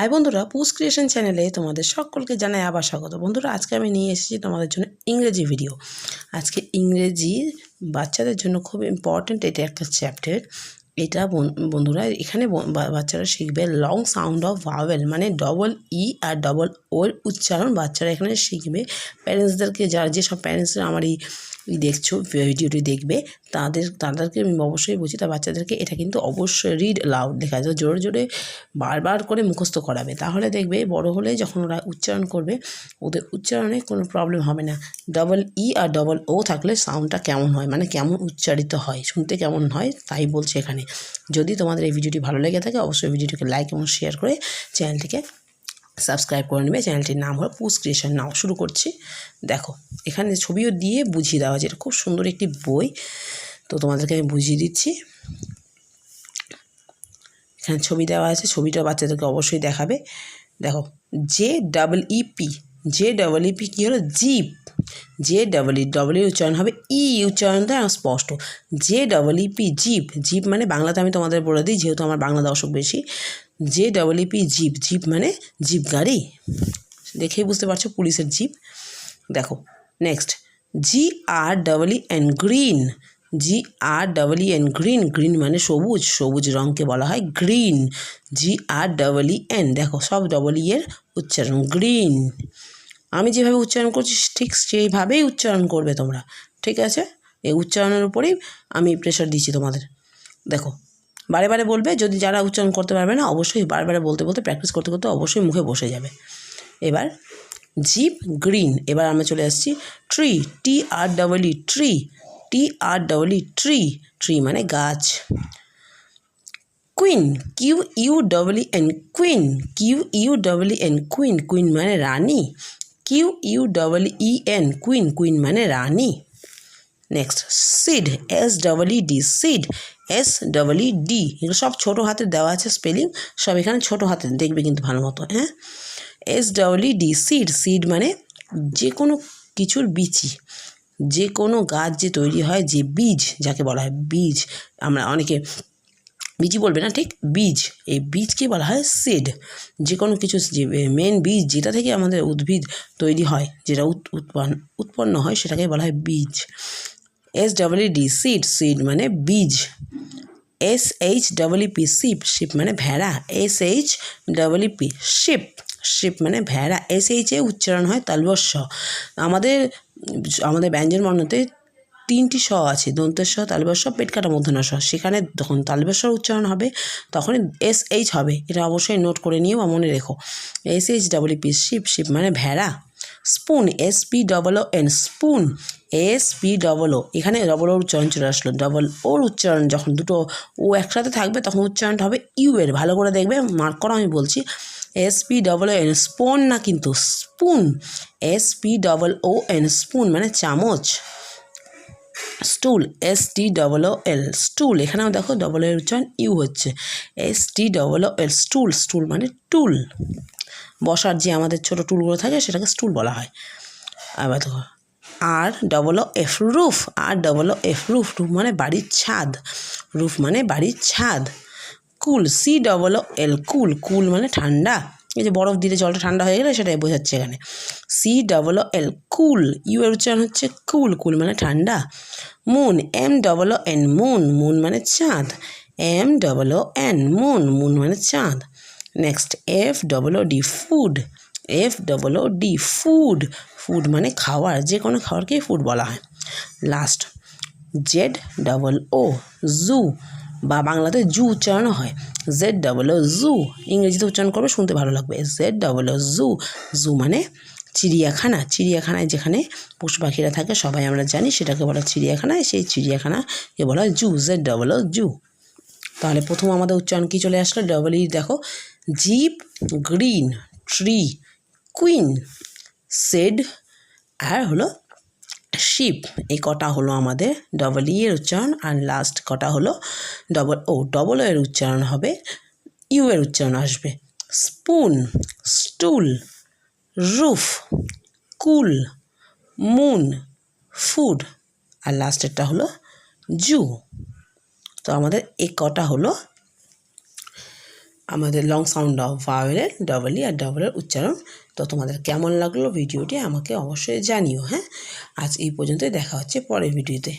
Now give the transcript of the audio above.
High বন্ধুরা পুস creation চ্যানেলে তোমাদের সকলকে জানাই আবার স্বাগত। বন্ধুরা, আজকে আমি নিয়ে এসেছি তোমাদের জন্য ইংরেজি ভিডিও আজকে ইংরেজি বাচ্চাদের জন্য খুব ইম্পর্ট্যান্ট এটা একটা চ্যাপ্টার এটা বন- বন্ধুরা, এখানে বাচ্চারা শিখবে লং সাউন্ড অফ ভাওয়েল মানে ডবল ই আর ডবল ওর উচ্চারণ বাচ্চারা এখানে শিখবে। প্যারেন্টসদেরকে যারা যেসব প্যারেন্টসরা আমার এই দেখছ ভিডিওটি দেখবে। তাদের, তাদেরকে আমি অবশ্যই বলছি, তার বাচ্চাদেরকে এটা কিন্তু অবশ্যই রিড লাউড লেখা যায় জোরে জোরে বারবার করে মুখস্থ করাবে। তাহলে দেখবে বড় হলে যখন ওরা উচ্চারণ করবে, ওদের উচ্চারণে কোনো প্রবলেম হবে না। ডবল ই আর ডবল ও থাকলে সাউন্ডটা কেমন হয়? মানে কেমন উচ্চারিত হয়? শুনতে কেমন হয়? তাই বলছে এখানে। যদি তোমাদের এই ভিডিওটি ভালো লেগে থাকে, অবশ্যই ভিডিওটিকে লাইক এবং শেয়ার করে চ্যানেলটিকে সাবস্ক্রাইব করে নেবে। চ্যানেলটির নাম হলো পুস ক্রিয়েশন নাও শুরু করছি। দেখো, এখানে ছবিও দিয়ে বুঝিয়ে দেওয়া এটা খুব সুন্দর একটি বই। তো তোমাদেরকে আমি বুঝিয়ে দিচ্ছি। এখানে ছবি দেওয়া আছে। ছবিটা বাচ্চাদেরকে অবশ্যই দেখাবে। দেখো J double E P J double E P কী হলো? Jeep J double E double E উচ্চারণ হবে ই উচ্চারণটা স্পষ্ট। J double E P jeep jeep মানে বাংলাতে আমি তোমাদের বলে দিই, যেহেতু আমার বাংলা দর্শক বেশি। J double P jeep jeep মানে জিপ গাড়ি? দেখেই বুঝতে পারছ পুলিশের জিপ দেখো next G R double N green G R double N green green মানে সবুজ সবুজ রঙকে বলা হয় green G R double N দেখো সব ডবল ই এর উচ্চারণ গ্রিন আমি যেভাবে উচ্চারণ করছি, ঠিক সেইভাবেই উচ্চারণ করবে তোমরা, ঠিক আছে? এই উচ্চারণের উপরেই আমি প্রেশার দিচ্ছি তোমাদের। দেখো বারে বারে বলবে, যদি যারা উচ্চারণ করতে পারবে না, অবশ্যই বারে বারে বলতে বলতে প্র্যাকটিস করতে করতে অবশ্যই মুখে বসে যাবে। এবার জিপ গ্রিন, এবার আমরা চলে আসছি tree T R double tree T R double tree tree মানে গাছ। Queen Q U double N queen Q U double N queen queen মানে রানী Q U double E N queen queen মানে রানী। Next seed S double D seed S double D এগুলো সব ছোটো হাতে দেওয়া আছে স্পেলিং সব এখানে ছোটো হাতে দেখবে কিন্তু ভালো মতো হ্যাঁ? S double D seed seed মানে যে কোনো কিছুর বিচি যে কোনো গাছ যে তৈরি হয়, যে বীজ, যাকে বলা হয় বীজ, আমরা অনেকে বীজই বলবে না, ঠিক? বীজ, এই বীজকে বলা হয় সিড যে কোনো কিছু যে মেন বীজ যেটা থেকে আমাদের উদ্ভিদ তৈরি হয়, যেটা উৎ- উৎপন্ন উৎপন্ন হয়, সেটাকে বলা হয় বীজ। S double D seed seed মানে বীজ। S H double P ship ship মানে ভেড়া। S H double P ship ship মানে ভেড়া। এস এইচে উচ্চারণ হয় তালবস্য। আমাদের আমাদের ব্যঞ্জন বর্ণতে তিনটি স আছে, দন্তের স তালবস্য, পেট কাটা মধ্যনা স সেখানে যখন তালবস্য উচ্চারণ হবে, তখনই এস এইচ হবে। এটা অবশ্যই নোট করে নিও বা মনে রেখো। S H double P ship ship মানে ভেড়া। Spoon S P double O N spoon S, P double O এখানে ডবল ওর উচ্চারণ চলে আসলো। ডবল ওর উচ্চারণ যখন দুটো ও একসাথে থাকবে, তখন উচ্চারণটা হবে ইউ এর। ভালো করে দেখবে মার্ক করো আমি বলছি। S, P double O N spoon না কিন্তু spoon S, P double O N spoon মানে চামচ। স্টুল এস টি ডবল ও এল স্টুল এখানেও দেখো ডবল এর উচ্চারণ ইউ হচ্ছে। এস টি ডবল ও এল স্টুল স্টুল মানে টুল বসার যে আমাদের ছোটো টুলগুলো থাকে, সেটাকে স্টুল বলা হয়। আবার দেখো R double O F roof R double O F roof roof মানে বাড়ির ছাদ রুফ মানে বাড়ির ছাদ। কুল সি ডবল ও এল কুল কুল মানে ঠান্ডা। এই যে বরফ দিলে জলটা ঠান্ডা হয়ে গেলে সেটাই বোঝাচ্ছে এখানে। C double O L cool U এর উচ্চারণ হচ্ছে কুল কুল মানে ঠান্ডা। Moon M double O N moon moon মানে চাঁদ। M double O N moon moon মানে চাঁদ। Next F double O D food F double O D food food মানে খাওয়ার, যে কোনো খাবারকেই ফুড বলা হয়। Last Z double O zoo বা বাংলাতে জু উচ্চারণ হয়। জেড ডবল ও জু ইংরেজিতে উচ্চারণ করবে, শুনতে ভালো লাগবে। জেড ডবল ও জু জু মানে চিড়িয়াখানা। চিড়িয়াখানায় যেখানে পশু পাখিরা থাকে, সবাই আমরা জানি, সেটাকে বলা চিড়িয়াখানায় সেই চিড়িয়াখানাকে বলা জু জেড ডবল ও জু তাহলে প্রথম আমাদের উচ্চারণ কী চলে আসলো? ডবল ই দেখো। Jeep green tree queen seed আর হলো শিপ এই কটা হলো আমাদের ডবল ই এর উচ্চারণ আর লাস্ট কটা হলো ডবল ও ডবল এর উচ্চারণ হবে ইউ এর উচ্চারণ আসবে। Spoon stool roof cool moon food আর লাস্টেরটা হলো জু তো আমাদের এই কটা হলো আমাদের লং সাউন্ড অফ ভাওয়েলের ডবল ই আর ডবল এর উচ্চারণ। তো তোমাদের কেমন লাগল ভিডিওটি আমাকে অবশ্যই জানিও হ্যাঁ? আজ এই পর্যন্তই, দেখা হচ্ছে পরের ভিডিওতে